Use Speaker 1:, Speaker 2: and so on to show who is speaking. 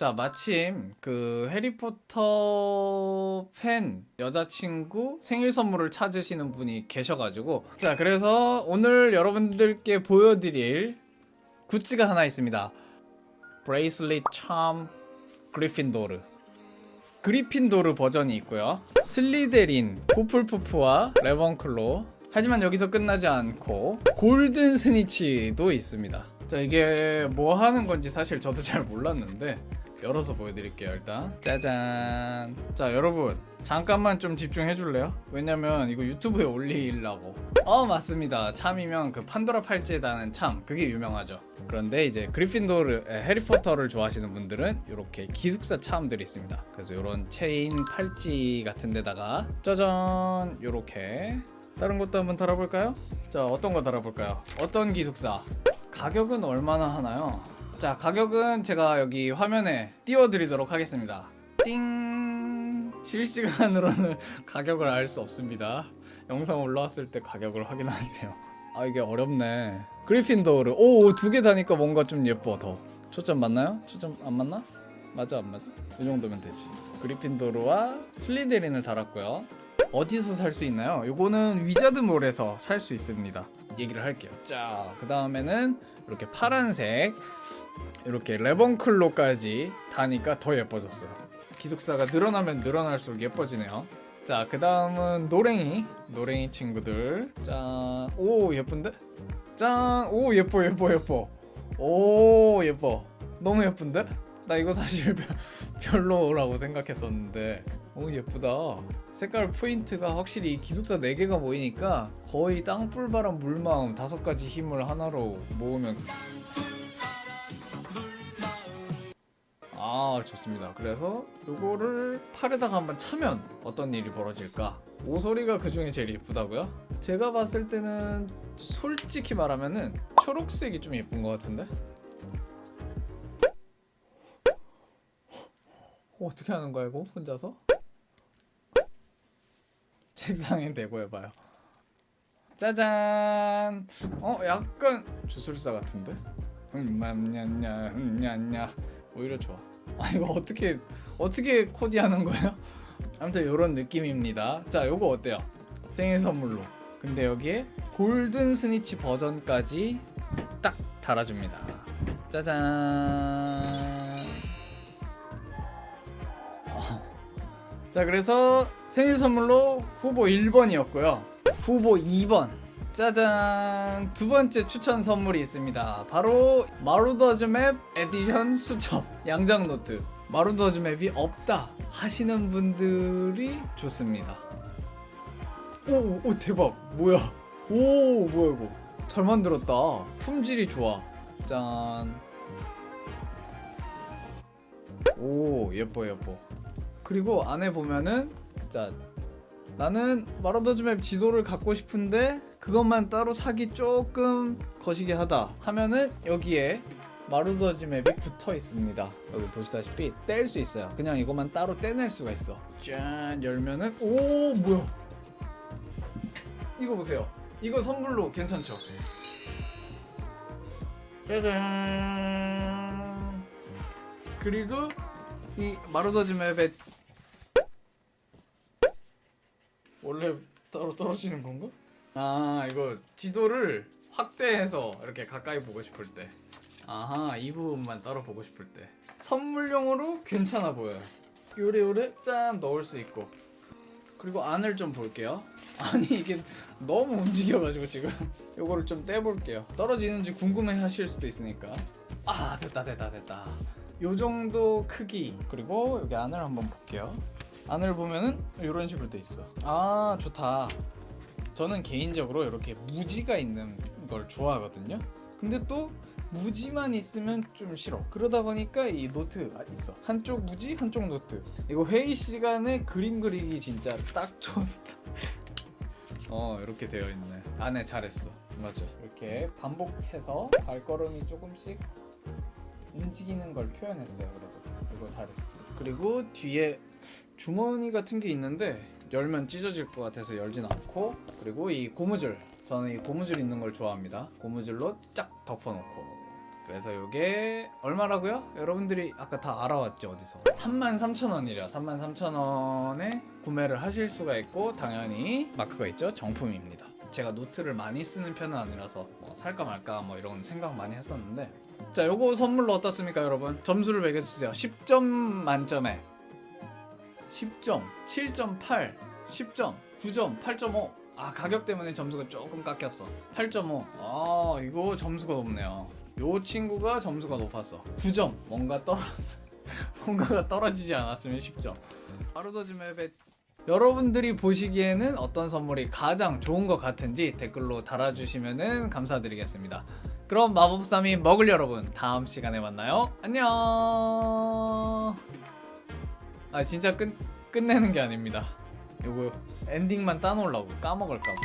Speaker 1: 자, 마침 그 해리포터 팬 여자친구 생일 선물을 찾으시는 분이 계셔가지고 자, 그래서 오늘 여러분들께 보여드릴 굿즈가 하나 있습니다. 브레이슬릿 참 그리핀도르. 그리핀도르 버전이 있고요. 슬리데린, 포플푸프와 레번클로. 하지만 여기서 끝나지 않고 골든 스니치도 있습니다. 자 이게 뭐 하는 건지 사실 저도 잘 몰랐는데 열어서 보여드릴게요 일단 짜잔 자 여러분 잠깐만 좀 집중해 줄래요? 왜냐면 이거 유튜브에 올리려고 어 맞습니다 참이면 그 판도라 팔찌에 다는 참 그게 유명하죠 그런데 이제 그리핀도르 에, 해리포터를 좋아하시는 분들은 이렇게 기숙사 참들이 있습니다 그래서 이런 체인 팔찌 같은 데다가 짜잔 요렇게 다른 것도 한번 달아볼까요? 자 어떤 거 달아볼까요? 어떤 기숙사? 가격은 얼마나 하나요? 자 가격은 제가 여기 화면에 띄워드리도록 하겠습니다. 띵! 실시간으로는 가격을 알 수 없습니다. 영상 올라왔을 때 가격을 확인하세요. 아 이게 어렵네. 그리핀도르 오 두 개 다니까 뭔가 좀 예뻐 더. 초점 맞나요? 초점 안 맞나? 맞아 안 맞아? 이 정도면 되지. 그리핀도르와 슬리데린을 달았고요 어디서 살 수 있나요? 요거는 위자드몰에서 살 수 있습니다. 얘기를 할게요. 자, 그 다음에는 이렇게 파란색, 이렇게 레번클로까지 다니까 더 예뻐졌어요. 기숙사가 늘어나면 늘어날수록 예뻐지네요. 자, 그 다음은 노랭이, 노랭이 친구들. 짠, 오 예쁜데? 짠, 오 예뻐 예뻐 예뻐. 오 예뻐. 너무 예쁜데? 나 이거 사실 별- 별로라고 생각했었는데 오 예쁘다. 색깔 포인트가 확실히 기숙사 4개가 모이니까 거의 땅불바람 물마음 다섯 가지 힘을 하나로 모으면. 아 좋습니다. 그래서 요거를 팔에다가 한번 차면 어떤 일이 벌어질까? 모서리가 그 중에 제일 예쁘다고요? 제가 봤을 때는 솔직히 말하면은 초록색이 좀 예쁜 것 같은데? 어, 어떻게 하는 거야 이거 혼자서? 책상에 대고 해봐요. 짜잔. 어 약간 주술사 같은데? 흠냠냠냐 흠냠냐 오히려 좋아. 아 이거 어떻게 어떻게 코디하는 거예요? 아무튼 이런 느낌입니다. 자 요거 어때요? 생일 선물로. 근데 여기에 골든 스니치 버전까지 딱 달아줍니다. 짜잔. 자 그래서 생일 선물로 후보 1번이었고요. 후보 2번. 짜잔. 두 번째 추천 선물이 있습니다. 바로 마루더즈 맵 에디션 수첩 양장 노트. 마루더즈 맵이 없다 하시는 분들이 좋습니다. 오, 오 대박. 뭐야? 오 뭐야 이거? 잘 만들었다. 품질이 좋아. 짠 오 예뻐 예뻐 그리고 안에 보면은 자 나는 마라더즈 맵 지도를 갖고 싶은데 그것만 따로 사기 조금 거시기 하다 하면은 여기에 마루더즈 맵이 붙어 있습니다. 여기 보시다시피 뗄 수 있어요. 그냥 이것만 따로 떼낼 수가 있어. 짠 열면은 오 뭐야? 이거 보세요. 이거 선물로 괜찮죠? 짜잔. 그리고 이 마루더즈 맵의 원래 따로 떨어지는 건가? 아 이거 지도를 확대해서 이렇게 가까이 보고 싶을 때. 아하 이 부분만 따로 보고 싶을 때. 선물용으로 괜찮아 보여요. 요래요래 짠 넣을 수 있고. 그리고 안을 좀 볼게요. 아니 이게 너무 움직여가지고 지금. 요거를 좀 떼볼게요. 떨어지는지 궁금해 하실 수도 있으니까. 아 됐다 됐다 됐다. 요 정도 크기. 그리고 여기 안을 한번 볼게요 안을 보면은 이런 식으로 돼 있어. 아 좋다. 저는 개인적으로 이렇게 무지가 있는 걸 좋아하거든요. 근데 또 무지만 있으면 좀 싫어. 그러다 보니까 이 노트가 있어. 한쪽 무지, 한쪽 노트. 이거 회의 시간에 그림 그리기 진짜 딱 좋다. 어 이렇게 되어 있네. 안에 잘했어. 맞아. 이렇게 반복해서 발걸음이 조금씩 움직이는 걸 표현했어요. 그래도 이거 잘했어. 그리고 뒤에 주머니 같은 게 있는데 열면 찢어질 것 같아서 열진 않고 그리고 이 고무줄 저는 이 고무줄 있는 걸 좋아합니다. 고무줄로 쫙 덮어놓고. 그래서 요게 얼마라고요? 여러분들이 아까 다 알아왔죠 어디서? 33,000원이래요. 33,000원에 구매를 하실 수가 있고 당연히 마크가 있죠? 정품입니다. 제가 노트를 많이 쓰는 편은 아니라서 뭐 살까 말까 뭐 이런 생각 많이 했었는데. 자 요거 선물로 어떻습니까 여러분? 점수를 매겨주세요. 10점 만점에 10점 7.8 10점 9점 8.5 아 가격 때문에 점수가 조금 깎였어. 8.5 아 이거 점수가 높네요. 요 친구가 점수가 높았어. 9점 뭔가 떨어 뭔가가 떨어지지 않았으면 10점. 하루더즈 맵에 여러분들이 보시기에는 어떤 선물이 가장 좋은 것 같은지 댓글로 달아주시면 감사드리겠습니다. 그럼 마법삼이 먹을 여러분 다음 시간에 만나요. 안녕 아 진짜 끝 끝내는 게 아닙니다. 요거 엔딩만 따놓으려고 까먹을까봐